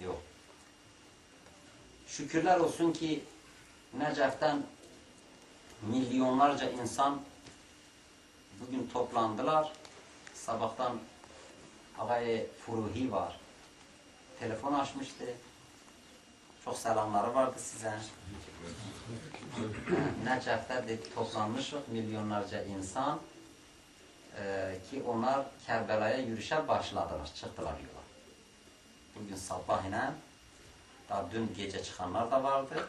Yok. Şükürler olsun ki Necef'ten milyonlarca insan bugün toplandılar. Sabahtan Ağay Furuhi var. Telefon açmıştı. Çok selamları vardı size. Necef'te dedi, toplanmış milyonlarca insan Ee, ki onlar Kerbela'ya yürüyüşe başladılar, çıktılar yola. Bugün sabah ilə daha dün gecə çıxanlar da vardı.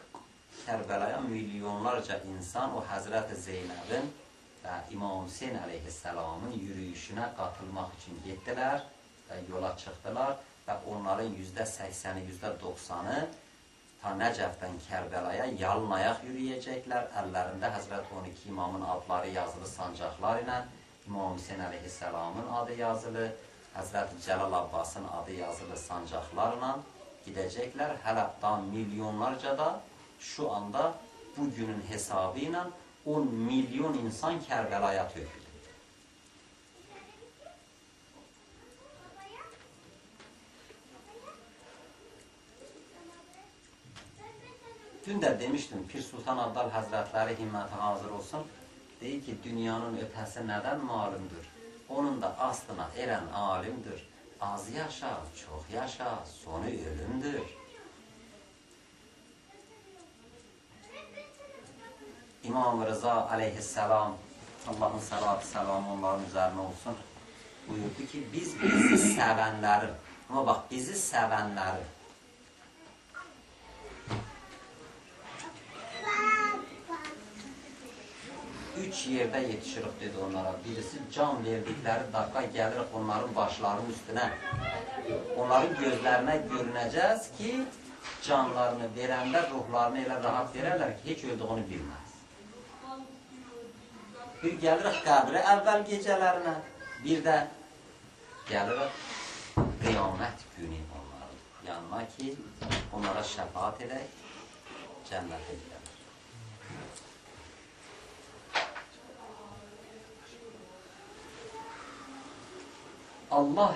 Kərbəlaya milyonlarca insan o Həzrət Zeynəbin və İmam Hüseyin əleyhissalamın yürüyüşünə qatılmaq üçün getdilər və yola çıxdılar və onların yüzdə 80-i, yüzdə 90-ı ta Nəcəfdən Kərbəlaya yalın ayaq yürüyəcəklər. Əllərində Həzrət 12 imamın adları yazılı sancaqlar ilə İmam Hüseyin əleyhissalamın adı yazılı Həzrət Cəlal Abbasın adı yazılı sancaqlarla gidəcəklər. Hələbda milyonlarca da şu anda bugünün hesabı ilə 10 milyon insan Kərbəlaya tökülür. Dün də demişdim, Pir Sultan Abdal Həzrətləri himməti hazır olsun. Deyir ki, dünyanın ötəsi nədən malumdur? Onun da aslına eren alimdir. Az yaşa, çok yaşa, sonu ölümdür. İmam Rıza aleyhisselam, Allah'ın salatı selamı onların üzerine olsun. Buyurdu ki biz bizi sevenlerin, ama bak bizi sevenlerin, üç yerdə yetişirik, dedi onlara. Birisi can verdikləri dakika gəlirik onların başlarının üstünə. Onların gözlərinə görünəcəz ki, canlarını verəndə ruhlarını elə rahat verərlər ki, heç öldüğünü bilməz. Bir gəlirik qəbrə əvvəl gecələrinə, bir də gəlirik qiyamət günü onların yanına ki, onlara şəfaat edək, cənnət edək. Allah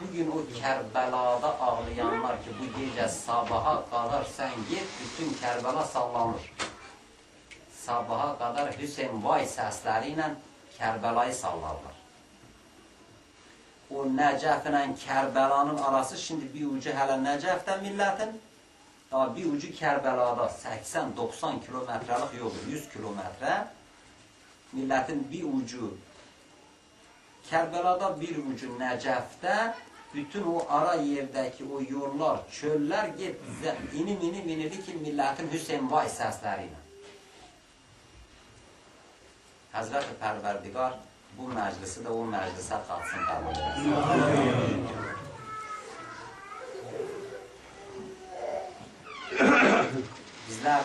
bugün o Kərbəlada ağlayanlar ki, bu gecə sabaha qədər sən get, bütün Kərbəla sallanır. Sabaha qədər Hüseyin vay səsləri ilə Kərbəlayı sallarlar. O Nəcəf ilə Kərbəlanın arası şimdi bir ucu hələ Nəcəfdə millətin, bir ucu Kərbəlada 80-90 kilometrəlik yolu 100 kilometrə, millətin bir ucu Kerbela'da bir ucu Necef'te bütün o ara yerdeki o yollar, çöller git inim inim inildi ki milletin Hüseyin vay sesleriyle. Hazreti Perverdigar bu meclisi de o kabul etsin. Bizler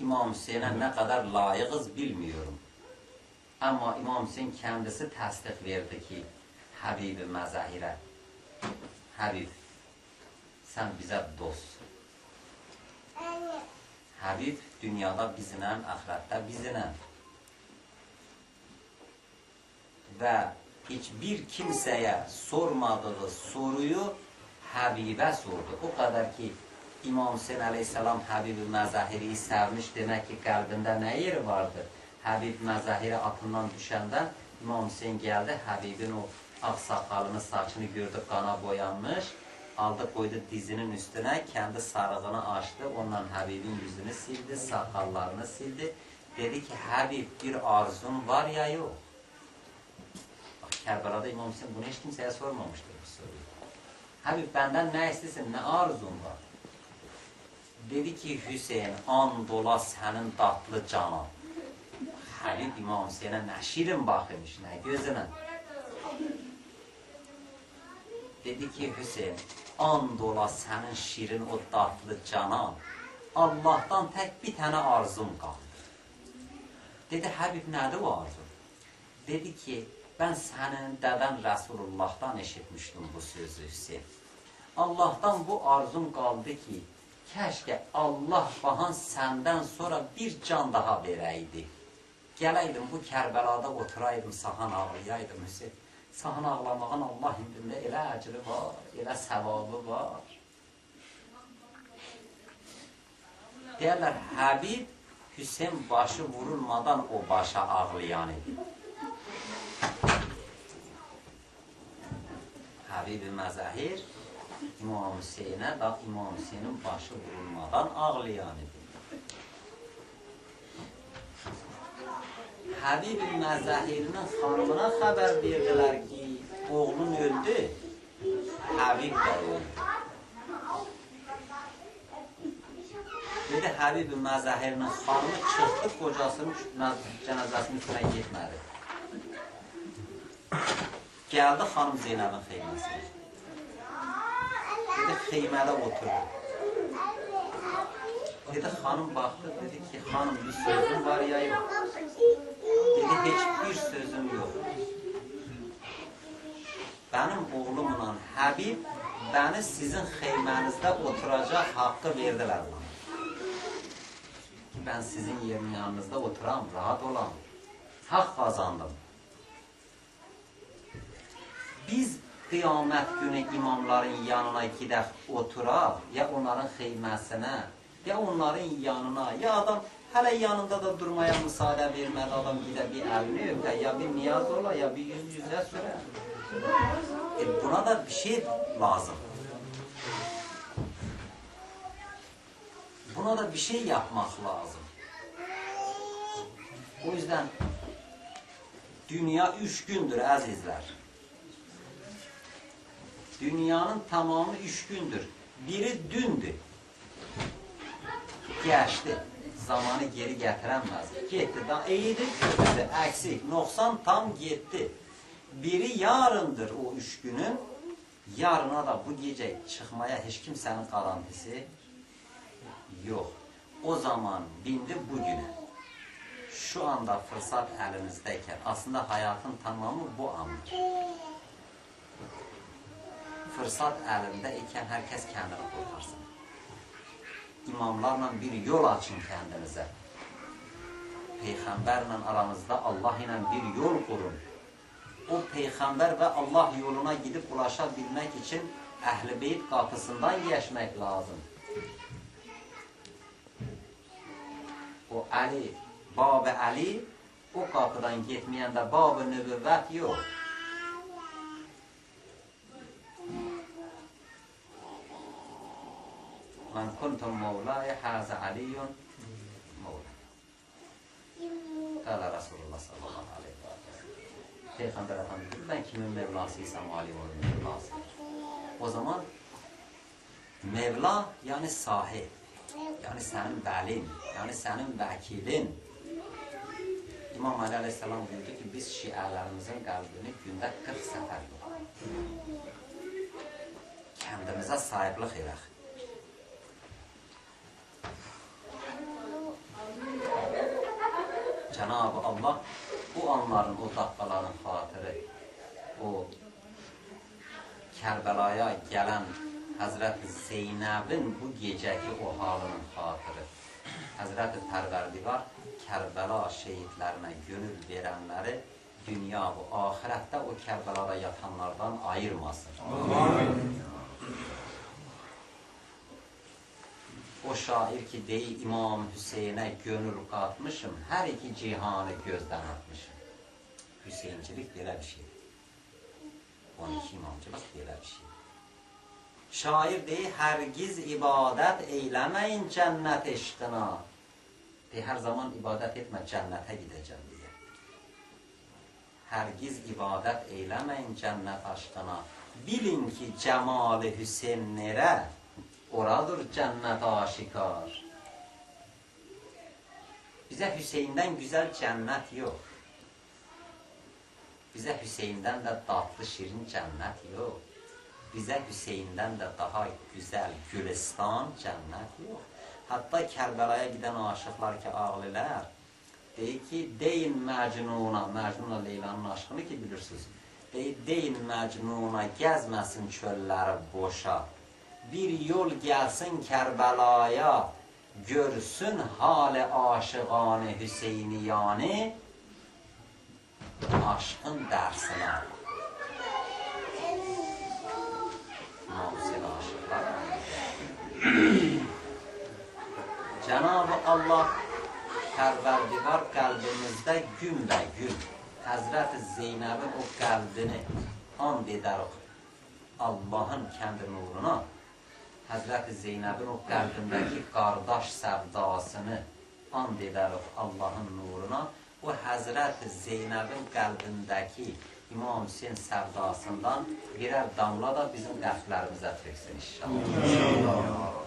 İmam Hüseyin'e ne kadar layığız bilmiyorum. Ama İmam Hüseyin kendisi tasdik verdi ki Habib-i Mezahire Habib sen bize dost. Habib dünyada bizimle, ahirette bizimle. Ve hiçbir kimseye sormadığı soruyu Habib'e sordu. O kadar ki İmam Hüseyin Aleyhisselam Habib-i Mezahiri'yi sevmiş demek ki kalbinde ne yeri vardı? Habib Mezahiri atından düşenden İmam Hüseyin geldi. Habibin o ak sakalını, saçını gördü kana boyanmış. Aldı koydu dizinin üstüne, kendi sarığını açtı. Ondan Habibin yüzünü sildi, sakallarını sildi. Dedi ki Habib bir arzun var ya yok. Bak Kerbela'da İmam Hüseyin bunu hiç kimseye sormamıştır bu soruyu. Habib benden ne istesin, ne arzun var? Dedi ki Hüseyin, an dola senin tatlı canan. امام حسینن aşirim bakımış, ne gözüne. Dedi ki Hüseyin, and ola sənin şirin o tatlı canan, Allahdan tək bir tənə arzum qaldı. Dedi, Həbib nədir o arzu? Dedi ki, mən sənin dədən Rəsulullahdan eşitmişdim bu sözü Hüseyin. Allahdan bu arzum qaldı ki, kəşkə Allah bahan səndən sonra bir can daha verəydi. Gələydim bu Kərbəlada oturaydım, sahan ağlayaydım Hüseyin. Sahne ağlamağın Allah indində elə əcri var, elə səvabı var. Deyərlər, Həbib Hüseyin başı vurulmadan o başa ağlayan idi. Həbib-i Məzahir İmam Hüseyinə da İmam Hüseynin başı vurulmadan ağlayan idi. Həbib-i Məzahirinin xanımına xəbər verdilər ki, oğlun öldü, Həbib də öldü. Dedi Həbib-i Məzahirinin xanımı çıxdı, qocasının cənazəsinin üstünə getmədi. Gəldi xanım Zeynəbin xeyməsinə. Dedi xeymədə oturdu. Dedi xanım baxdı, dedi ki, xanım bir sözün var ya yox. Dedi hiçbir sözüm yok. Benim oğlumla Habib beni sizin xeymenizde oturacak hakkı verdiler bana. Ben sizin yerin yanınızda oturam, rahat olam. Hak kazandım. Biz kıyamet günü imamların yanına gidək oturaq, ya onların xeyməsine, ya onların yanına, ya adam hələ yanında da durmaya müsaade vermədi, adam gidə bir əlini öpə, ya bir niyaz ola, ya bir yüz yüzə sürə. E buna da bir şey lazım. Buna da bir şey yapmak lazım. O yüzden dünya üç gündür azizler. Dünyanın tamamı üç gündür. Biri dündü. Geçti. Zamanı geri getiremez. Gitti. İyiydi, kötüdü. Eksik. Noksan tam gitti. Biri yarındır o üç günün. Yarına da bu gece çıkmaya hiç kimsenin garantisi yok. O zaman bindi bugüne. Şu anda fırsat elinizdeyken aslında hayatın tamamı bu andır. Fırsat elinde iken herkes kendini kurtarsın. İmamlarla bir yol açın kendinize. Peygamberle aranızda Allah ile bir yol kurun. O peygamber ve Allah yoluna gidip ulaşabilmek için Ehl-i Beyt kapısından geçmek lazım. O Ali, Bab-ı Ali o kapıdan gitmeyende Bab-ı Nübüvvet yok. من کنتم مولاي حاز عليم مولا قال رسول الله صل الله عليه و آله. فی خندرا تنظیم می‌بلاصی استمالی و می‌بلاصی. و زمان مولا یعنی صاحب یعنی سن دالین، یعنی سن دکلین. امام مالک علیه السلام گفت که بیش از یال‌ان‌مون گردنی چندتا کف سفر می‌کند. که امتا می‌زه سایپ لهیه. Cenab-ı Allah bu anların, o dakikaların hatırı, o Kərbəlaya gələn Həzrət Zeynəbin bu gecəki o halının xatırı. Həzrət Pərverdigar Kərbəla şehitlərinə gönül verənləri dünya və ahirətdə o Kərbəlada yatanlardan ayırmasın. O şair ki deyir İmam Hüseynə gönül qatmışım, hər iki cihanı gözdən atmışım. Hüseyncilik belə bir şeydir. 12 imamcılık belə bir şey. Şair deyir, hərgiz ibadət eyləməyin cənnət eşqına. Deyir, hər zaman ibadət etmə, cənnətə gedəcəm deyə. Hərgiz ibadət eyləməyin cənnət aşqına. Bilin ki, cəmalı Hüseyn nerə? Oradır cənnət aşikar. Bizə Hüseyndən güzel cənnət yox. Bize Hüseyin'den de tatlı şirin cennet yok. Bize Hüseyin'den de daha güzel gülistan cennet yok. Hatta Kerbela'ya giden aşıklar ki ağlılar. Deyir ki deyin Mecnun'a, Mecnun'la Leyla'nın aşkını ki bilirsiniz. Deyin Mecnun'a gezmesin çölleri boşa bir yol gelsin Kerbela'ya, görsün hale aşıgane Hüseyin'i yani, aşkın dersini al. Namsil aşıklar. Cenab-ı Allah perverdigar kalbimizde gümbe güm. Hazreti Zeynep'in o kalbini and ederek Allah'ın kendi nuruna Həzrət Zeynəbin o qəlbindəki qardaş səvdasını and edərik Allahın nuruna o Həzrət Zeynəbin qəlbindəki İmam Hüseyin səvdasından birər damla da bizim qəlblərimizə töksün inşallah.